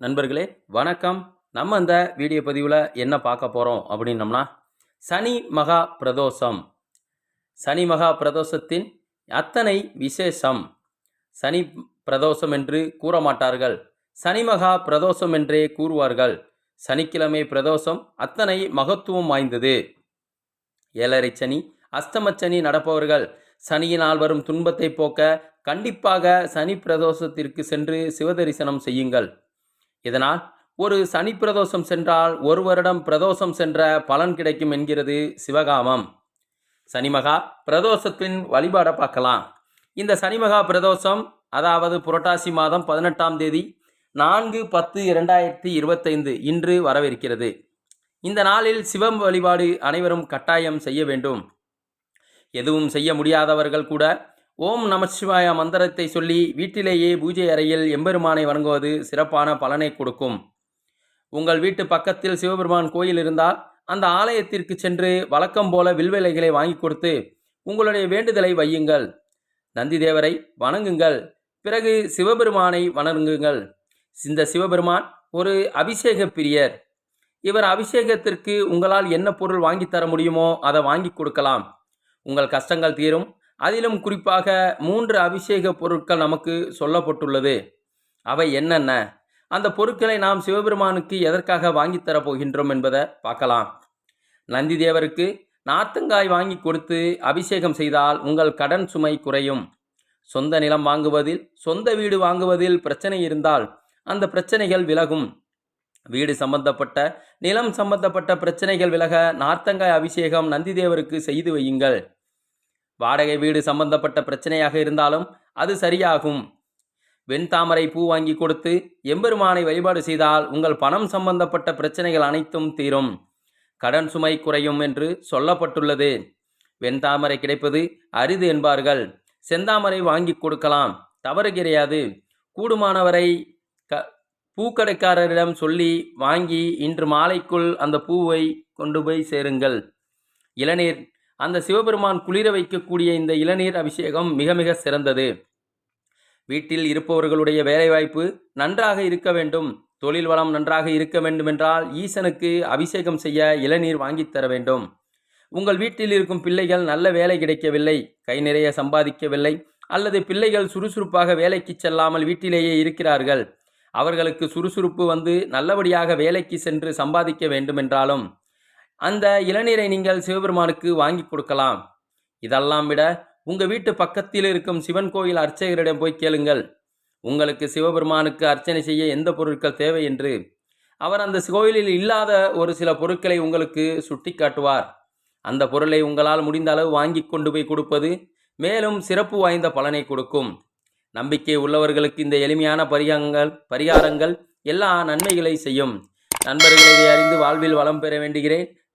நண்பர்களே வணக்கம். நம்ம இந்த வீடியோ பதிவில் என்ன பார்க்க போகிறோம் அப்படின்னம்னா சனி மகா பிரதோஷம். சனி மகா பிரதோஷத்தின் அத்தனை விசேஷம். சனி பிரதோஷம் என்று கூற மாட்டார்கள். சனி மகா பிரதோஷம் என்றே கூறுவார்கள். சனிக்கிழமை பிரதோஷம் அத்தனை மகத்துவம் வாய்ந்தது. ஏழரை சனி அஸ்தமச்சனி நடப்பவர்கள் சனியினால் வரும் துன்பத்தை போக்க கண்டிப்பாக சனி பிரதோஷத்திற்கு சென்று சிவதரிசனம் செய்யுங்கள். இதனால் ஒரு சனி பிரதோஷம் சென்றால் ஒரு வருடம் பிரதோஷம் சென்ற பலன் கிடைக்கும் என்கிறது சிவகாமம். சனிமகா பிரதோஷத்தின் வழிபாடை பார்க்கலாம். இந்த சனிமகா பிரதோஷம் அதாவது புரட்டாசி மாதம் பதினெட்டாம் தேதி நான்கு பத்து இரண்டாயிரத்தி இருபத்தைந்து இன்று வரவிருக்கிறது. இந்த நாளில் சிவம் வழிபாடு அனைவரும் கட்டாயம் செய்ய வேண்டும். எதுவும் செய்ய முடியாதவர்கள் கூட ஓம் நமசிவாய மந்திரத்தை சொல்லி வீட்டிலேயே பூஜை அறையில் எம்பெருமானை வணங்குவது சிறப்பான பலனை கொடுக்கும். உங்கள் வீட்டு பக்கத்தில் சிவபெருமான் கோயில் இருந்தால் அந்த ஆலயத்திற்கு சென்று வழக்கம் போல வில்வேலைகளை வாங்கி கொடுத்து உங்களுடைய வேண்டுதலை வையுங்கள். நந்தி தேவரை வணங்குங்கள். பிறகு சிவபெருமானை வணங்குங்கள். இந்த சிவபெருமான் ஒரு அபிஷேக பிரியர். இவர் அபிஷேகத்திற்கு உங்களால் என்ன பொருள் வாங்கித் தர முடியுமோ அதை வாங்கி கொடுக்கலாம். உங்கள் கஷ்டங்கள் தீரும். அதிலும் குறிப்பாக மூன்று அபிஷேக பொருட்கள் நமக்கு சொல்லப்பட்டுள்ளது. அவை என்னென்ன? அந்த பொருட்களை நாம் சிவபெருமானுக்கு எதற்காக வாங்கித்தரப் போகின்றோம் என்பதை பார்க்கலாம். நந்தி தேவருக்கு நார்த்தங்காய் வாங்கி கொடுத்து அபிஷேகம் செய்தால் உங்கள் கடன் சுமை குறையும். சொந்த நிலம் வாங்குவதில் சொந்த வீடு வாங்குவதில் பிரச்சனை இருந்தால் அந்த பிரச்சனைகள் விலகும். வீடு சம்பந்தப்பட்ட நிலம் சம்பந்தப்பட்ட பிரச்சனைகள் விலக நார்த்தங்காய் அபிஷேகம் நந்திதேவருக்கு செய்து வையுங்கள். வாடகை வீடு சம்பந்தப்பட்ட பிரச்சனையாக இருந்தாலும் அது சரியாகும். வெண்தாமரை பூ வாங்கி கொடுத்து எம்பெருமானை வழிபாடு செய்தால் உங்கள் பணம் சம்பந்தப்பட்ட பிரச்சனைகள் அனைத்தும் தீரும். கடன் சுமை குறையும் என்று சொல்லப்பட்டுள்ளது. வெண்தாமரை கிடைப்பது அரிது என்பார்கள். செந்தாமரை வாங்கி கொடுக்கலாம். தவறு கிடையாது. கூடுமானவரை க பூக்கடைக்காரரிடம் சொல்லி வாங்கி இன்று மாலைக்குள் அந்த பூவை கொண்டு போய் சேருங்கள். இளநீர் அந்த சிவபெருமான் குளிர வைக்கக்கூடிய இந்த இளநீர் அபிஷேகம் மிக மிக சிறந்தது. வீட்டில் இருப்பவர்களுடைய வேலைவாய்ப்பு நன்றாக இருக்க வேண்டும். தொழில் வளம் நன்றாக இருக்க வேண்டுமென்றால் ஈசனுக்கு அபிஷேகம் செய்ய இளநீர் வாங்கித் தர வேண்டும். உங்கள் வீட்டில் இருக்கும் பிள்ளைகள் நல்ல வேலை கிடைக்கவில்லை கை நிறைய சம்பாதிக்கவில்லை அல்லது பிள்ளைகள் சுறுசுறுப்பாக வேலைக்கு செல்லாமல் வீட்டிலேயே இருக்கிறார்கள். அவர்களுக்கு சுறுசுறுப்பு வந்து நல்லபடியாக வேலைக்கு சென்று சம்பாதிக்க வேண்டுமென்றாலும் அந்த இளநீரை நீங்கள் சிவபெருமானுக்கு வாங்கி கொடுக்கலாம். இதெல்லாம் விட உங்கள் வீட்டு பக்கத்தில் இருக்கும் சிவன் கோயில் அர்ச்சகரிடம் போய் கேளுங்கள். உங்களுக்கு சிவபெருமானுக்கு அர்ச்சனை செய்ய எந்த பொருட்கள் தேவை என்று. அவர் அந்த கோயிலில் இல்லாத ஒரு சில பொருட்களை உங்களுக்கு சுட்டி காட்டுவார். அந்த பொருளை உங்களால் முடிந்த அளவு வாங்கி கொண்டு போய் கொடுப்பது மேலும் சிறப்பு வாய்ந்த பலனை கொடுக்கும். நம்பிக்கை உள்ளவர்களுக்கு இந்த எளிமையான பரிகாரங்கள் பரிகாரங்கள் எல்லா நன்மைகளை செய்யும். நண்பர்களை இதை அறிந்து வாழ்வில் வளம் பெற வேண்டுகிறேன்.